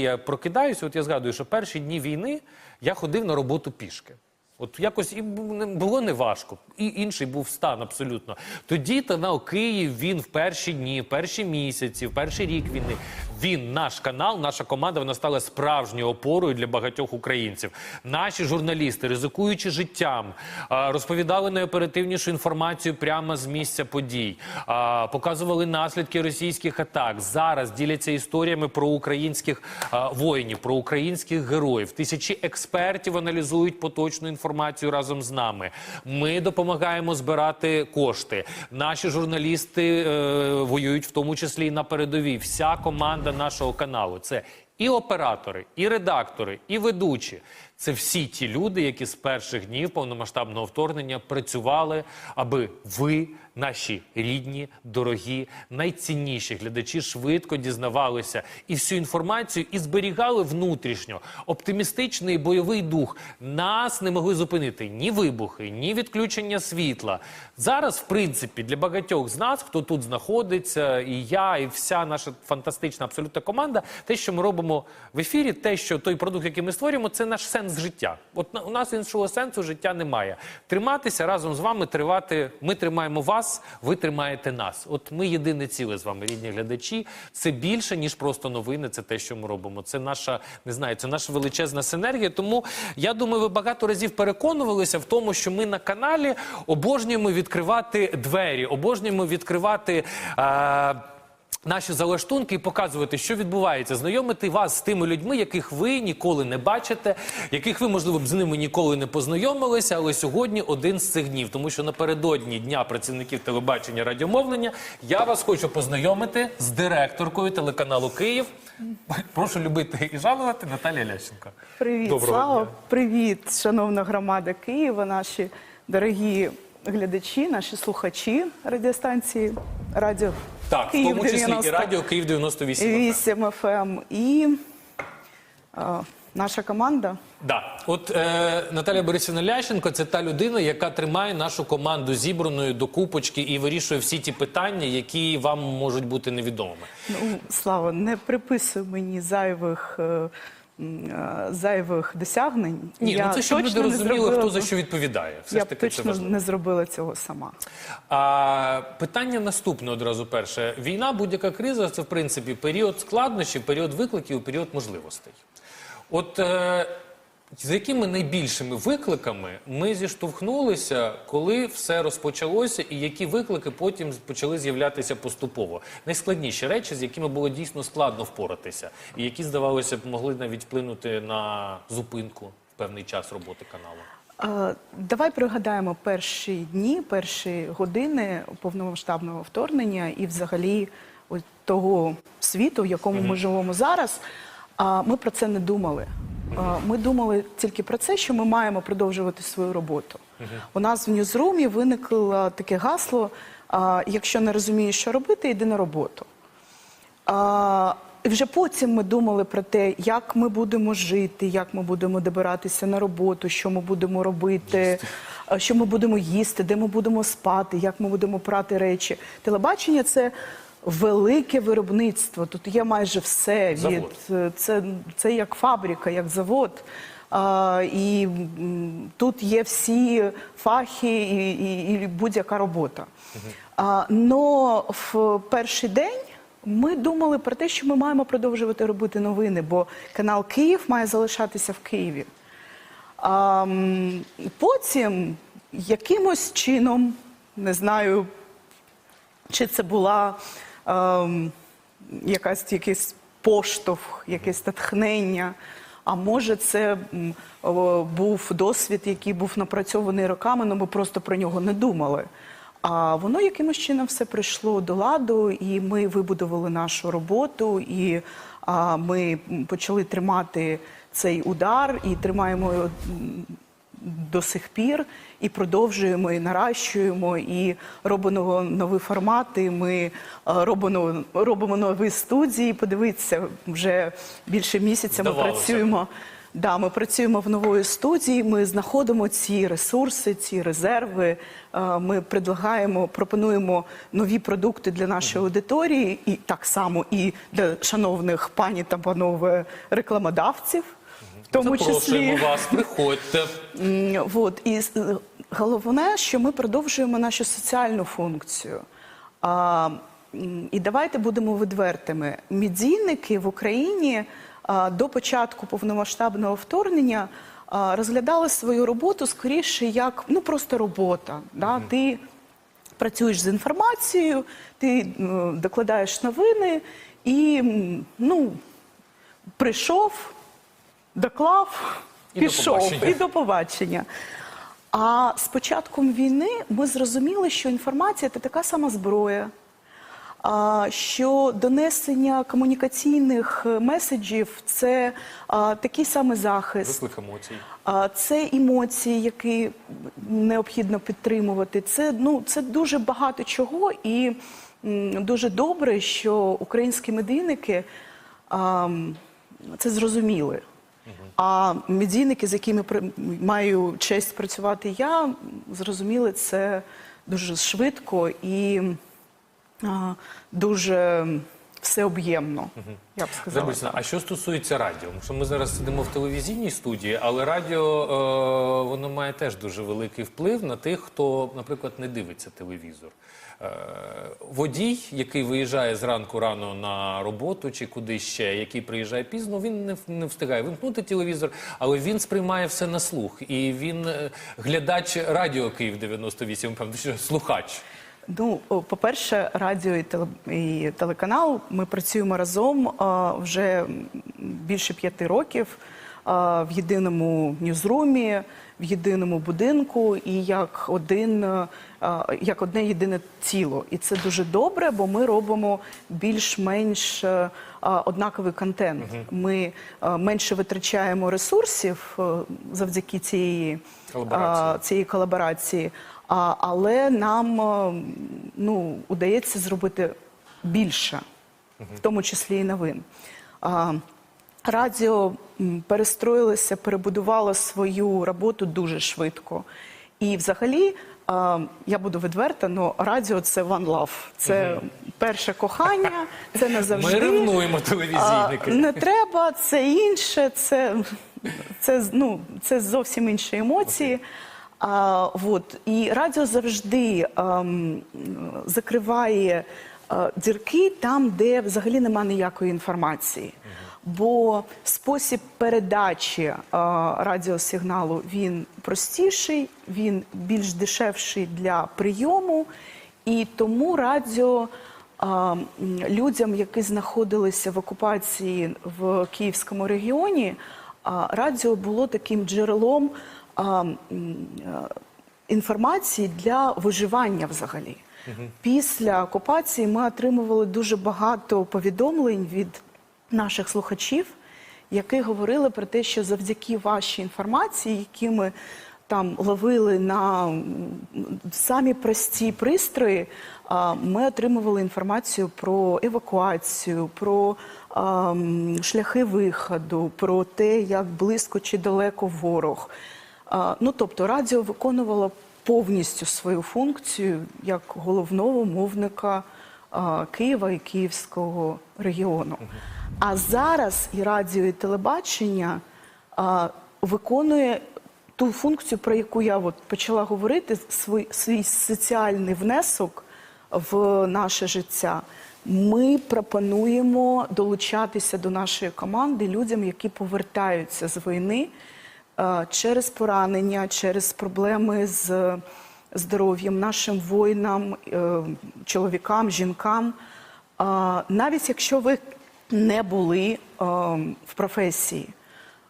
Я прокидаюся, от я згадую, що перші дні війни я ходив на роботу пішки. От якось і було неважко. І інший був стан абсолютно. Тоді та на Київ він в перші дні, в перші місяці, в перший рік війни. Він, наш канал, наша команда, вона стала справжньою опорою для багатьох українців. Наші журналісти, ризикуючи життям, розповідали найоперативнішу інформацію прямо з місця подій, показували наслідки російських атак. Зараз діляться історіями про українських воїнів, про українських героїв. Тисячі експертів аналізують поточну інформацію разом з нами. Ми допомагаємо збирати кошти. Наші журналісти е, воюють в тому числі і на передовій. Вся команда нашого каналу. Це і оператори, і редактори, і ведучі. Це всі ті люди, які з перших днів повномасштабного вторгнення працювали, аби ви, наші рідні, дорогі, найцінніші глядачі, швидко дізнавалися і всю інформацію і зберігали внутрішньо оптимістичний бойовий дух. Нас не могли зупинити ні вибухи, ні відключення світла. Зараз, в принципі, для багатьох з нас, хто тут знаходиться, і я, і вся наша фантастична абсолютна команда, те, що ми робимо в ефірі, те, що той продукт, який ми створюємо, це наш сенс життя. От у нас іншого сенсу життя немає. Триматися разом з вами, тривати. Ми тримаємо вас, ви тримаєте нас. От ми єдине ціле з вами, рідні глядачі. Це більше ніж просто новини. Це те, що ми робимо. Це наша не знаю, це наша величезна синергія. Тому я думаю, ви багато разів переконувалися в тому, що ми на каналі обожнюємо відкривати двері, обожнюємо відкривати. Наші залаштунки і показувати, що відбувається, знайомити вас з тими людьми, яких ви ніколи не бачите, яких ви, можливо, б з ними ніколи не познайомилися. Але сьогодні один з цих днів, тому що напередодні дня працівників телебачення радіомовлення я вас хочу познайомити з директоркою телеканалу Київ. Прошу любити і жалувати Наталія Лященко. Привіт, Доброго Слава. дня. Привіт, шановна громада Києва, наші дорогі глядачі, наші слухачі радіостанції Радіо Так, в тому числі і радіо Київ 98. 8 FM і е, наша команда. Да, от е, Наталя Борисівна Лященко це та людина, яка тримає нашу команду зібраною до купочки і вирішує всі ті питання, які вам можуть бути невідомими. Ну, Слава, не приписуй мені зайвих. е, Зайвих досягнень Ні, я ну це щоб люди розуміли, зробила хто за що відповідає. Все я ж таки це точно важливо. не зробила цього сама. А, питання наступне одразу перше. Війна, будь-яка криза це в принципі період складнощів, період викликів, період можливостей. От е, з якими найбільшими викликами ми зіштовхнулися, коли все розпочалося, і які виклики потім почали з'являтися поступово? Найскладніші речі, з якими було дійсно складно впоратися, і які, здавалося б, могли навіть вплинути на зупинку в певний час роботи каналу. Давай пригадаємо перші дні, перші години повномасштабного вторгнення і взагалі того світу, в якому ми живемо зараз. Ми про це не думали. Ми думали тільки про це, що ми маємо продовжувати свою роботу. У нас в Ньюзрумі виникло таке гасло: якщо не розумієш, що робити, йди на роботу. І вже потім ми думали про те, як ми будемо жити, як ми будемо добиратися на роботу, що ми будемо робити, що ми будемо їсти, де ми будемо спати, як ми будемо прати речі. Телебачення це велике виробництво. Тут є майже все. Від це, це як фабрика, як завод. А, і тут є всі фахи і, і, і будь-яка робота. А, но в перший день ми думали про те, що ми маємо продовжувати робити новини, бо канал Київ має залишатися в Києві. А, потім якимось чином, не знаю, чи це була якась якийсь поштовх, якесь натхнення. А може, це був досвід, який був напрацьований роками, але ми просто про нього не думали. А воно якимось чином все прийшло до ладу, і ми вибудували нашу роботу, і а, ми почали тримати цей удар і тримаємо до сих пір і продовжуємо, і наращуємо, і робимо нові формати. Ми е, робимо, робимо нові студії. Подивіться, вже більше місяця ми Здавалося працюємо Да, ми працюємо в нової студії. Ми знаходимо ці ресурси, ці резерви. Е, Ми предлагаємо, пропонуємо нові продукти для нашої аудиторії, і так само і для шановних пані та панове рекламодавців. Тому числі вас, приходьте. М, Вот. І е, головне, що ми продовжуємо нашу соціальну функцію. А, і давайте будемо відвертими. Медійники в Україні а, до початку повномасштабного вторгнення а, розглядали свою роботу скоріше як ну просто робота. Да? Ти працюєш з інформацією, ти докладаєш новини і ну, прийшов, доклав, І пішов побачення. і до побачення. А з початком війни ми зрозуміли, що інформація це така сама зброя, що донесення комунікаційних е, меседжів це такий самий захист. Виклик емоцій. Це емоції, які необхідно підтримувати. Це ну це дуже багато чого, і дуже добре, що українські медійники це зрозуміли. А медійники, з якими маю честь працювати я, зрозуміли це дуже швидко і дуже всеоб'ємно. Я б сказала. Забисна, а що стосується радіо? Тому що ми зараз сидимо в телевізійній студії, але радіо е, воно має теж дуже великий вплив на тих, хто, наприклад, не дивиться телевізор. Е, водій, який виїжджає зранку рано на роботу чи куди ще, який приїжджає пізно, він не, не встигає вимкнути телевізор, але він сприймає все на слух. І він е, глядач радіо Київ 98, певно, що слухач. Ну, по-перше, радіо і, теле, і телеканал. Ми працюємо разом а, вже більше п'яти років а, в єдиному ньюзрумі, в єдиному будинку і як один, а, як одне єдине ціло. І це дуже добре, бо ми робимо більш-менш е, однаковий контент. Ми менше витрачаємо ресурсів е, завдяки цієї Колаборації. цієї колаборації. Але нам е, ну, удається зробити більше, в тому числі і новин. Радіо перестроїлося, перебудувало свою роботу дуже швидко. І взагалі, я буду відверта, але радіо це one love. Це перше кохання, це назавжди. Ми ревнуємо телевізійники. не треба, це інше, це, це, ну, це зовсім інші емоції. А, вот. І радіо завжди ам, закриває а, дірки там, де взагалі немає ніякої інформації. Бо спосіб передачі а, радіосигналу він простіший, він більш дешевший для прийому, і тому радіо м, людям, які знаходилися в окупації в Київському регіоні, а, радіо було таким джерелом інформації для виживання взагалі. Після окупації ми отримували дуже багато повідомлень від наших слухачів, які говорили про те, що завдяки вашій інформації, які ми там ловили на самі прості пристрої, ми отримували інформацію про евакуацію, про шляхи виходу, про те, як близько чи далеко ворог. Ну, тобто, радіо виконувало повністю свою функцію як головного мовника Києва і Київського регіону. А зараз і радіо, і телебачення виконує ту функцію, про яку я от почала говорити, свій, свій соціальний внесок в наше життя. Ми пропонуємо долучатися до нашої команди людям, які повертаються з війни через поранення, через проблеми з здоров'ям, нашим воїнам, е, чоловікам, жінкам. Навіть якщо ви не були е, в професії,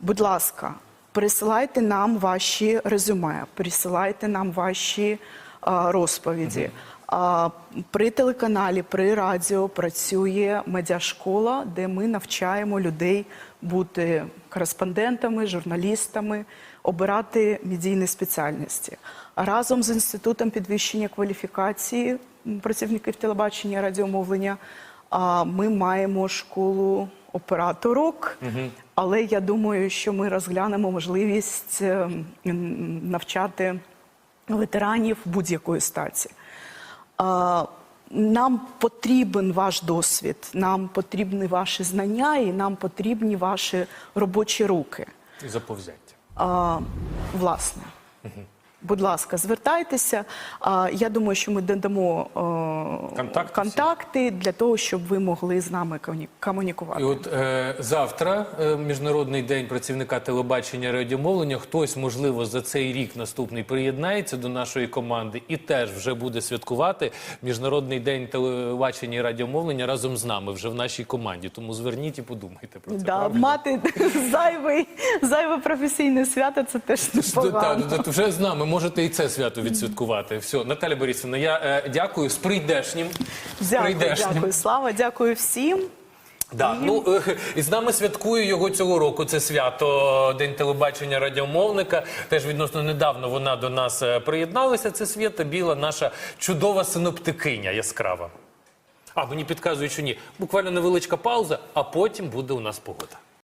будь ласка, присилайте нам ваші резюме, присилайте нам ваші е, розповіді. При телеканалі, при радіо працює медіашкола, де ми навчаємо людей бути кореспондентами, журналістами, обирати медійні спеціальності. А Разом з інститутом підвищення кваліфікації працівників телебачення і радіомовлення ми маємо школу операторок, але я думаю, що ми розглянемо можливість е, навчати ветеранів будь-якої статі. Нам потрібен ваш досвід, нам потрібні ваші знання і нам потрібні ваші робочі руки. І заповзяття. А, власне. Будь ласка, звертайтеся. А, я думаю, що ми додамо е, Контакти контакти для того, щоб ви могли з нами комуні- комунікувати. І от е, завтра, е, Міжнародний день працівника телебачення радіомовлення, хтось, можливо, за цей рік наступний приєднається до нашої команди і теж вже буде святкувати Міжнародний день телебачення і радіомовлення разом з нами вже в нашій команді. Тому зверніть і подумайте про це. Да, правильно? мати зайвий, зайве професійне свято це теж непогано. Так, вже з нами можете і це свято відсвяткувати. Все, Наталя Борисівна, я е, дякую з прийдешнім. Дякую, прийдешнім. дякую, Слава, дякую всім. Да, ну е, і з нами святкує його цього року. Це свято День телебачення радіомовника. Теж відносно недавно вона до нас е, приєдналася. Це Свята Біла, наша чудова синоптикиня яскрава. А мені підказують, що ні. Буквально невеличка пауза, а потім буде у нас погода.